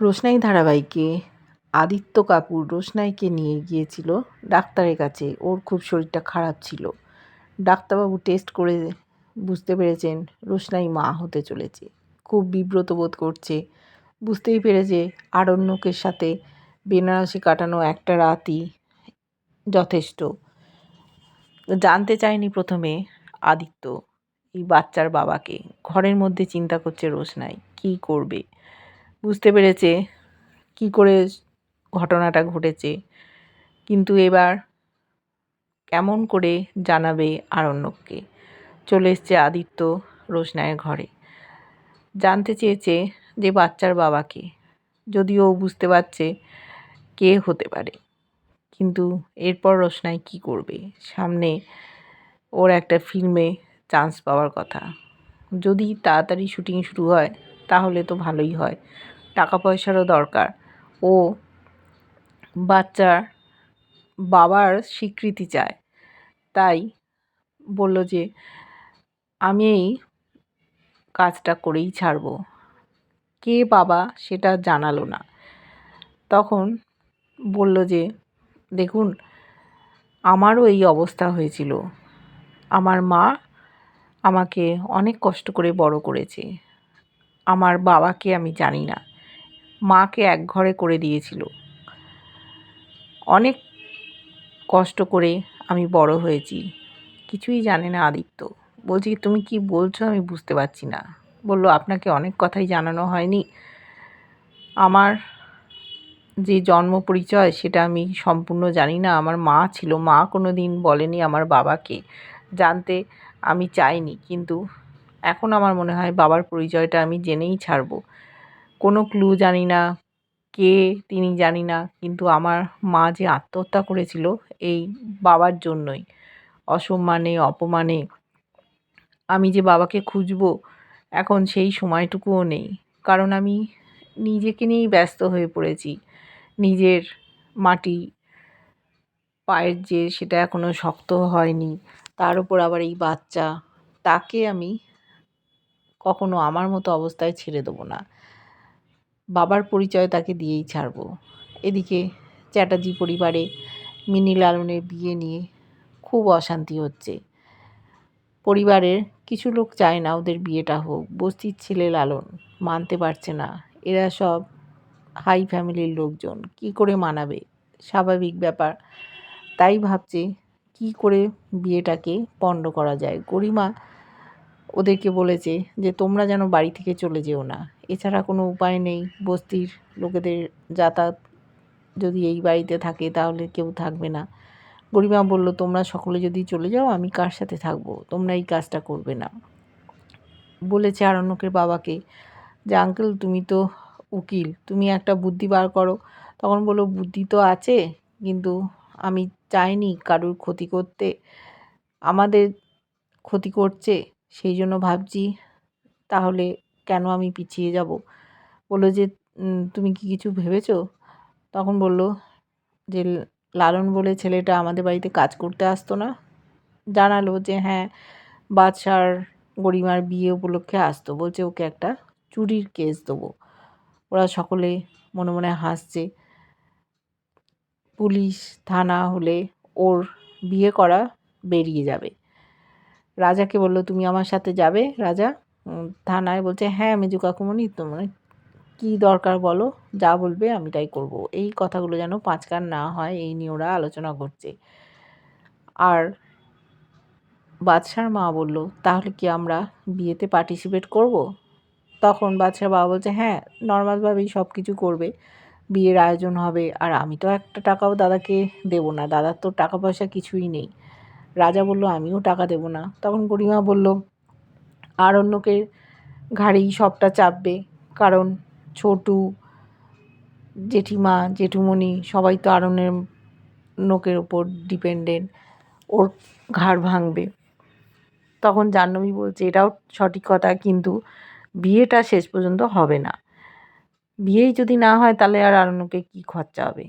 রোশনাই ধারাবাহিকে আদিত্য কাপুর রোশনাইকে নিয়ে গিয়েছিল ডাক্তারের কাছে। ওর খুব শরীরটা খারাপ ছিল। ডাক্তারবাবু টেস্ট করে বুঝতে পেরেছেন রোশনাই মা হতে চলেছে। খুব বিব্রত বোধ করছে। বুঝতেই পেরেছে আরণ্যকের সাথে বেনারসি কাটানো একটা রাতই যথেষ্ট। জানতে চায়নি প্রথমে আদিত্য, এই বাচ্চার বাবাকে। ঘরের মধ্যে চিন্তা করছে রোশনাই, কী করবে? বুঝতে পেরেছে কি করে ঘটনাটা ঘটেছে। কিন্তু এবার কেমন করে জানাবে আরণ্যককে? চলে এসছে আদিত্য রোশনায়ের ঘরে। জানতে চেয়েছে যে বাচ্চার বাবাকে। যদিও বুঝতে পারছে কে হতে পারে। কিন্তু এরপর রোশনাই কি করবে? সামনে ওর একটা ফিল্মে চান্স পাওয়ার কথা। যদি তাড়াতাড়ি শুটিং শুরু হয়, তাহলে তো ভালোই হয়। টাকা পয়সারও দরকার। ও বাচ্চার বাবার স্বীকৃতি চায়। তাই বলল যে, আমি এই কাজটা করেই ছাড়ব। কে বাবা সেটা জানালো না। তখন বলল যে, দেখুন, আমারও এই অবস্থা হয়েছিল। আমার মা আমাকে অনেক কষ্ট করে বড় করেছে। আমার বাবাকে আমি জানি না। মাকে এক ঘরে করে দিয়েছিল। অনেক কষ্ট করে আমি বড় হয়েছি। কিছুই জানে না আদিত্য। বলছি তুমি কি বলছো আমি বুঝতে পারছি না। বলল, আপনাকে অনেক কথাই জানানো হয়নি। আমার যে জন্ম পরিচয় সেটা আমি সম্পূর্ণ জানি না। আমার মা ছিল। মা কোনো দিন বলেনি আমার বাবাকে। জানতে আমি চাইনি। কিন্তু এখন আমার মনে হয় বাবার পরিচয়টা আমি জেনেই ছাড়বো। কোনো ক্লু জানি না কে তিনি জানি না, কিন্তু আমার মা যে আত্মহত্যা করেছিল এই বাবার জন্যই, অসম্মানে, অপমানে, আমি যে বাবাকে খুঁজবো এখন সেই সময়টুকুও নেই। কারণ আমি নিজেকে নিয়েই ব্যস্ত হয়ে পড়েছি। নিজের মাটি পায়ের যে সেটা এখনও শক্ত হয়নি, তার উপর আবার এই বাচ্চা, তাকে আমি কখনো আমার মতো অবস্থায় ছেড়ে দেবো না। বাবার পরিচয় তাকে দিয়েই ছাড়ব। এদিকে চ্যাটার্জি পরিবারে মিনি লালনের বিয়ে নিয়ে খুব অশান্তি হচ্ছে। পরিবারের কিছু লোক চায় না ওদের বিয়েটা হোক। বস্তির ছেলে লালন মানতে পারছে না। এরা সব হাই ফ্যামিলির লোকজন। কি করে মানাবে? স্বাভাবিক ব্যাপার। তাই ভাবছে কি করে বিয়েটাকে পণ্ড করা যায়? গরিমা ওদেরকে বলেছে যে, তোমরা যেন বাড়ি থেকে চলে যেও না। এছাড়া কোনো উপায় নেই। বস্তির লোকেদের যাতায়াত যদি এই বাড়িতে থাকে, তাহলে কেউ থাকবে না। গরিমা বলল, তোমরা সকলে যদি চলে যাও, আমি কার সাথে থাকব? তোমরা এই কাজটা করবে না। বলেছে আরণ্যকের বাবাকে, যে, আঙ্কেল, তুমি তো উকিল, তুমি একটা বুদ্ধি বার করো। তখন বলল, বুদ্ধি তো আছে, কিন্তু আমি চাইনি কারুর ক্ষতি করতে। আমাদের ক্ষতি করছে সেই জন্য ভাবছি, তাহলে কেন আমি পিছিয়ে যাব? বলল যে তুমি কি কিছু ভেবেছো? তখন বলল যে, লালন বলে ছেলেটা আমাদের বাড়িতে কাজ করতে আসতো না। জানালো যে হ্যাঁ বাদশার গরিমার বিয়ে উপলক্ষে আসতো। বলছে, ওকে একটা চুরির কেস দেবো। ওরা সকলে মনে মনে হাসছে। পুলিশ, থানা হলে ওর বিয়ে করা বেরিয়ে যাবে। রাজাকে বলল, তুমি আমার সাথে যাবে? রাজা থানায় বলছে হ্যাঁ মেজু কাকুমণি তোমার কী দরকার বলো, যা বলবে আমি তাই করব। এই কথাগুলো যেন পাঁচকার না হয়, এই নিয়ে ওরা আলোচনা করছে আর বাদশার মা বলল, তাহলে কি আমরা বিয়েতে পার্টিসিপেট করব? তখন বাদশার বাবা বলছে হ্যাঁ নর্মালভাবেই সব কিছু করবে, বিয়ের আয়োজন হবে, আর আমি তো একটা টাকাও দাদাকে দেবো না, দাদার তো টাকা পয়সা কিছুই নেই। রাজা বলল, আমিও টাকা দেবো না। তখন গরিমা বলল আরণ্যকের ঘাড়েই সবটা চাপবে, কারণ ছোটু, জেঠিমা, জেঠুমণি সবাই তো আরণ্যের নোকের ওপর ডিপেন্ডেন্ট, ওর ঘাড় ভাঙবে। তখন জাহ্নবী বলছে, এটাও সঠিক কথা, কিন্তু বিয়েটা শেষ পর্যন্ত হবে না। বিয়েই যদি না হয়, তাহলে আর আরণ্যকে কী খরচা হবে?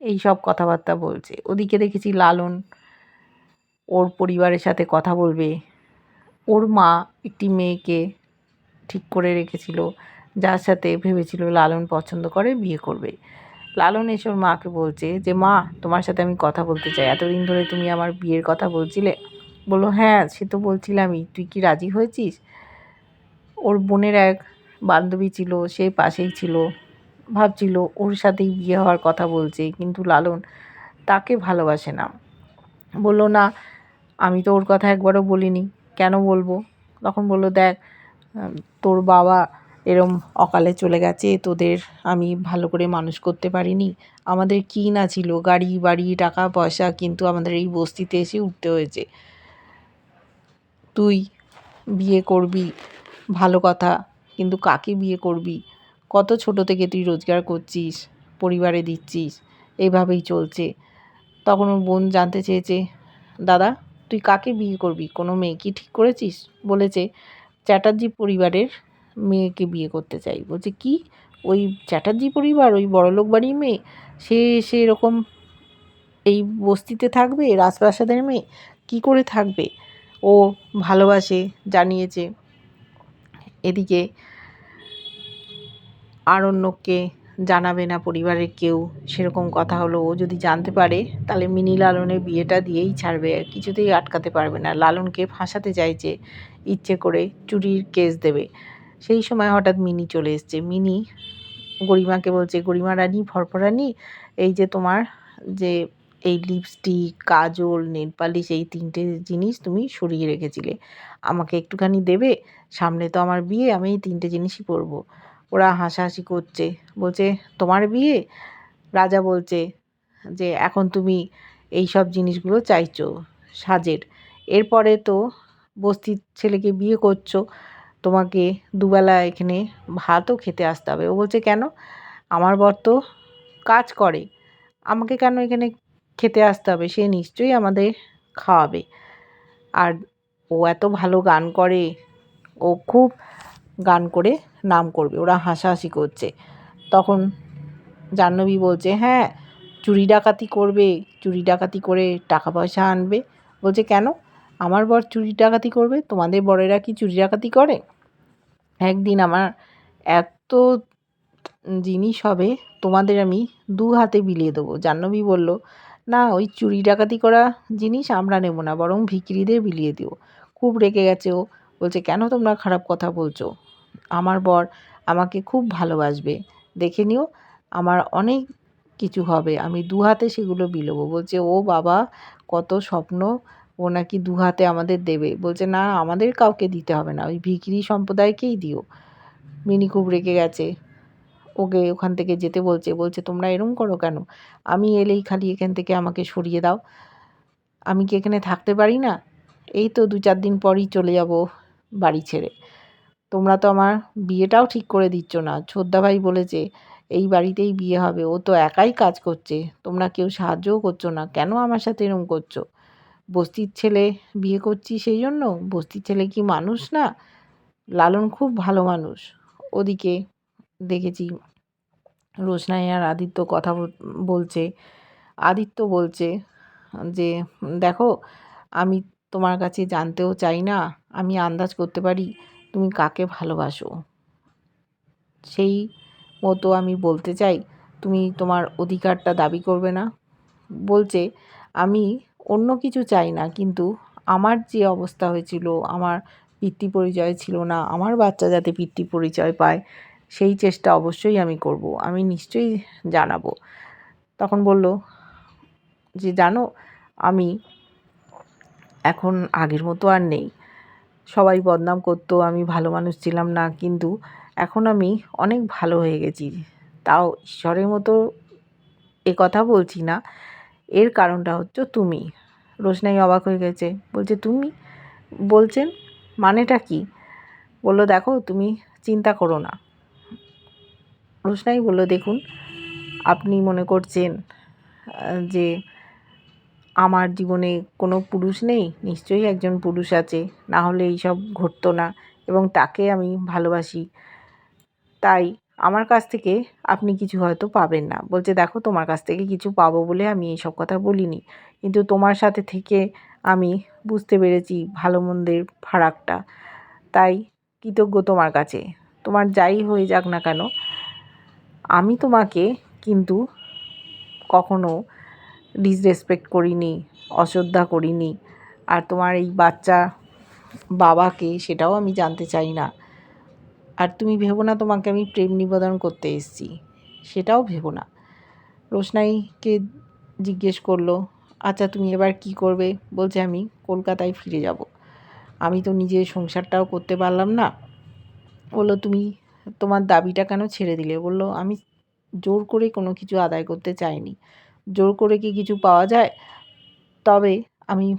এই সব কথাবার্তা বলছে। ওদিকে দেখেছি লালন ওর পরিবারের সাথে কথা বলবে। ওর মা একটি মেয়েকে ঠিক করে রেখেছিল, যার সাথে ভেবেছিল লালন পছন্দ করে বিয়ে করবে। লালন এসে ওর মাকে বলছে যে, মা, তোমার সাথে আমি কথা বলতে চাই। এতদিন ধরে তুমি আমার বিয়ের কথা বলছিলে। বলল হ্যাঁ সে তো বলছিলামই। তুই কি রাজি হয়েছিস? ওর বোনের এক বান্ধবী ছিল, সে পাশেই ছিল। ভাবছিল ওর সাথেই বিয়ে হওয়ার কথা বলছে, কিন্তু লালন তাকে ভালোবাসে না। বলল, না আমি তো ওর কথা একবারও বলিনি। কেন বলব? তখন বলল, দেখ তোর বাবা এরম অকালে চলে গেছে, তোদের আমি ভালো করে মানুষ করতে পারিনি। আমাদের কি না ছিল? গাড়ি, বাড়ি, টাকা, পয়সা, কিন্তু আমাদের এই বস্তিতে এসে উঠতে হয়েছে। তুই বিয়ে করবি, ভালো কথা, কিন্তু কাকে বিয়ে করবি? কত ছোট থেকে তুই রোজগার করছিস, পরিবারে দিচ্ছিস এইভাবেই চলছে। তখন ওর বোন জানতে চেয়েছে, দাদা তুই কাকে বিয়ে করবি? কোনো মেয়ে কি ঠিক করেছিস? বলেছে চ্যাটার্জি পরিবারের মেয়েকে বিয়ে করতে চাই। বলছে, কি? ওই চ্যাটার্জি পরিবার, ওই বড়লোক বাড়ির মেয়ে? সে সে এরকম এই বস্তিতে থাকবে, রাজপ্রাসাদের মেয়ে? কি করে থাকবে? ও ভালোবাসে, জানিয়েছে। এদিকে আরণ্যককে জানাবে না পরিবারের কেউ, সেরকম কথা হলো। ও যদি জানতে পারে, তাহলে মিনি লালনের বিয়েটা দিয়েই ছাড়বে। কিছুতেই আটকাতে পারবে না। লালনকে ফাঁসাতে চাইছে, ইচ্ছে করে চুরির কেস দেবে। সেই সময় হঠাৎ মিনি চলে এসছে। মিনি, গরিমাকে বলছে, গরিমা রানী ফরফরানি এই যে তোমার যে এই লিপস্টিক কাজল নেল পালিশ এই তিনটে জিনিস তুমি সরিয়ে রেখেছিলে, আমাকে একটুখানি দেবে? সামনে তো আমার বিয়ে, আমি এই তিনটে জিনিসই পরবো। ওরা হাসাহাসি করছে। বলছে, তোমার বিয়ে? রাজা বলছে যে, এখন তুমি এই সব জিনিসগুলো চাইছো সাজের। এরপরে তো বস্তির ছেলেকে বিয়ে করছ, তোমাকে দুবেলা এখানে ভাতও খেতে আসতে হবে। ও বলছে, কেন? আমার বর তো কাজ করে। আমাকে কেন এখানে খেতে আসতে হবে? সে নিশ্চয়ই আমাদের খাওয়াবে। আর ও এত ভালো গান করে। ও খুব গান করে নাম করবে, ওরা হাসাহাসি করছে। তখন জাহ্নবী বলছে হ্যাঁ চুরি ডাকাতি করবে, চুরি ডাকাতি করে টাকা পয়সা আনবে। বলছে, কেন? আমার বর চুরি ডাকাতি করবে, তোমাদের বরেরা কি চুরি ডাকাতি করে? একদিন আমার এত জিনিস হবে, তোমাদের আমি দু হাতে বিলিয়ে দেবো। জাহ্নবী বলল, না, ওই চুরি ডাকাতি করা জিনিস আমরা নেব না, বরং ভিখিরিদের বিলিয়ে দিও। খুব রেগে গেছে ও। বলছে, কেন তোমরা খারাপ কথা বলছো? আমার বর আমাকে খুব ভালোবাসবে। দেখে নিও, আমার অনেক কিছু হবে। আমি দু হাতে সেগুলো বিলোবো। বলছে, ও বাবা, কত স্বপ্ন। ও নাকি দু হাতে আমাদের দেবে। বলছে, না, আমাদের কাউকে দিতে হবে না। ওই ভিখিরি সম্প্রদায়কেই দিও। মিনি খুব রেগে গেছে। ওকে ওখান থেকে যেতে বলছে। বলছে, তোমরা এরম করো কেন? আমি এলেই খালি এখান থেকে আমাকে সরিয়ে দাও। আমি কি এখানে থাকতে পারি না? এই তো দু চার দিন পরই চলে যাব বাড়ি ছেড়ে। তোমরা তো আমার বিয়েটাও ঠিক করে দিচ্ছ না। ভাই বলেছে এই বাড়িতেই বিয়ে হবে। ও তো একাই কাজ করছে। তোমরা কেউ সাহায্যও করছ না। কেন আমার সাথে এরম করছ? বস্তির ছেলে বিয়ে করছি সেই জন্য? বস্তির ছেলে কি মানুষ না? লালন খুব ভালো মানুষ। ওদিকে দেখেছি রোশনাই আর আদিত্য কথা বলছে। আদিত্য বলছে যে, দেখো, আমি তোমার কাছে জানতেও চাই না। আমি আন্দাজ করতে পারি তুমি কাকে ভালোবাসো? সেই মতো আমি বলতে চাই, তুমি তোমার অধিকারটা দাবি করবে না। বলছে, আমি অন্য কিছু চাই না, কিন্তু আমার যে অবস্থা হয়েছিল, আমার পিতৃ পরিচয় ছিল না, আমার বাচ্চা যাতে পিতৃ পরিচয় পায়, সেই চেষ্টা অবশ্যই আমি করব, আমি নিশ্চয়ই জানাব। তখন বলল, যে জানো, আমি এখন আগের মতো আর নেই। সবাই বদনাম করতো, আমি ভালো মানুষ ছিলাম না, কিন্তু এখন আমি অনেক ভালো হয়ে গেছি। তাও ঈশ্বরের মতো এ কথা বলছি না। এর কারণটা হচ্ছে তুমি। রোশনাই অবাক হয়ে গেছে। বলছে, তুমি বলছেন মানেটা কি? বলল, দেখো, তুমি চিন্তা করো না। রোশনাই বলল, দেখুন, আপনি মনে করছেন যে আমার জীবনে কোনো পুরুষ নেই, নিশ্চয়ই একজন পুরুষ আছে, না হলে এইসব ঘটতো না এবং তাকে আমি ভালোবাসি। তাই আমার কাছ থেকে আপনি কিছু হয়তো পাবেন না। বলছে, দেখো, তোমার কাছ থেকে কিছু পাবো বলে আমি এইসব কথা বলিনি। কিন্তু তোমার সাথে থেকে আমি বুঝতে পেরেছি ভালো মন্দের ফারাকটা। তাই কৃতজ্ঞ তোমার কাছে। তোমার যাই হয়ে যাক না কেন, আমি তোমাকে কিন্তু কখনো ডিসরেসপেক্ট করিনি, অশ্রদ্ধা করিনি। আর তোমার এই বাচ্চা বাবাকে সেটাও আমি জানতে চাই না। আর তুমি ভেবো না তোমাকে আমি প্রেম নিবেদন করতে এসেছি। সেটাও ভেবো না। রোশনাইকে জিজ্ঞেস করল আচ্ছা তুমি এবার কি করবে? বলছে, আমি কলকাতায় ফিরে যাব। আমি তো নিজের সংসারটাও করতে পারলাম না। বলল, তুমি তোমার দাবিটা কেন ছেড়ে দিলে? বলল, আমি জোর করে কোনো কিছু আদায় করতে চাইনি। জোর করে কি কিছু পাওয়া যায়? তবে আমি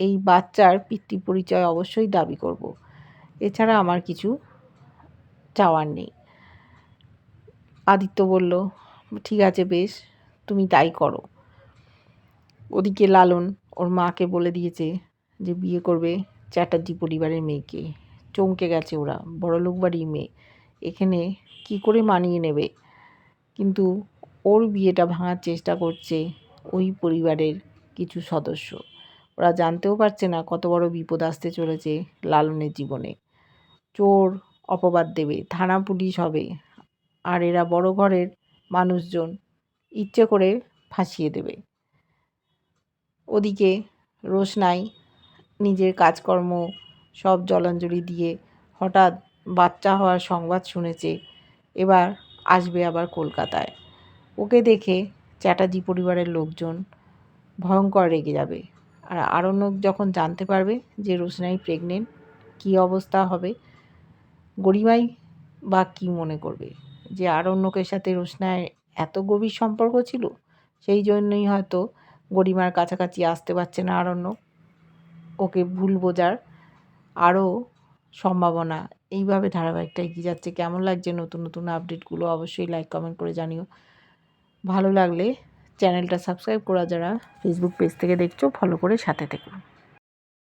এই বাচ্চার পিতৃ পরিচয় অবশ্যই দাবি করব। এছাড়া আমার কিছু চাওয়ার নেই। আদিত্য বলল, ঠিক আছে বেশ, তুমি তাই করো। ওদিকে লালন ওর মাকে বলে দিয়েছে যে বিয়ে করবে চ্যাটার্জি পরিবারের মেয়েকে। চমকে গেছে ওরা বড়লোক বাড়ির মেয়ে। এখানে কি করে মানিয়ে নেবে? কিন্তু ওর বিয়েটা ভাঙার চেষ্টা করছে ওই পরিবারের কিছু সদস্য। ওরা জানতেও পারছে না কত বড় বিপদ আসতে চলেছে লালনের জীবনে। চোর অপবাদ দেবে, থানা পুলিশ হবে, আর এরা বড় ঘরের মানুষজন ইচ্ছে করে ফাঁসিয়ে দেবে। ওদিকে রোশনাই নিজের কাজকর্ম সব জলাঞ্জলি দিয়ে হঠাৎ বাচ্চা হওয়ার সংবাদ শুনেছে, এবার আসবে আবার কলকাতায়। ওকে দেখে চ্যাটার্জি পরিবারের লোকজন ভয়ঙ্কর রেগে যাবে। আর আরণ্যক যখন জানতে পারবে যে রোশনাই প্রেগনেন্ট কী অবস্থা হবে, গরিমাই বা কী মনে করবে? যে আরণ্যকের সাথে রোশনায় এত গভীর সম্পর্ক ছিল, সেই জন্যই হয়তো গরিমার কাছাকাছি আসতে পারছে না আরণ্য ওকে ভুল বোঝার আরও সম্ভাবনা এইভাবে ধারাবাহিকটা এগিয়ে যাচ্ছে। কেমন লাগছে নতুন নতুন আপডেটগুলো অবশ্যই লাইক কমেন্ট করে জানিও। ভালো লাগলে চ্যানেলটা সাবস্ক্রাইব করা যারা ফেসবুক পেজ থেকে দেখছ ফলো করে সাথে থেকো।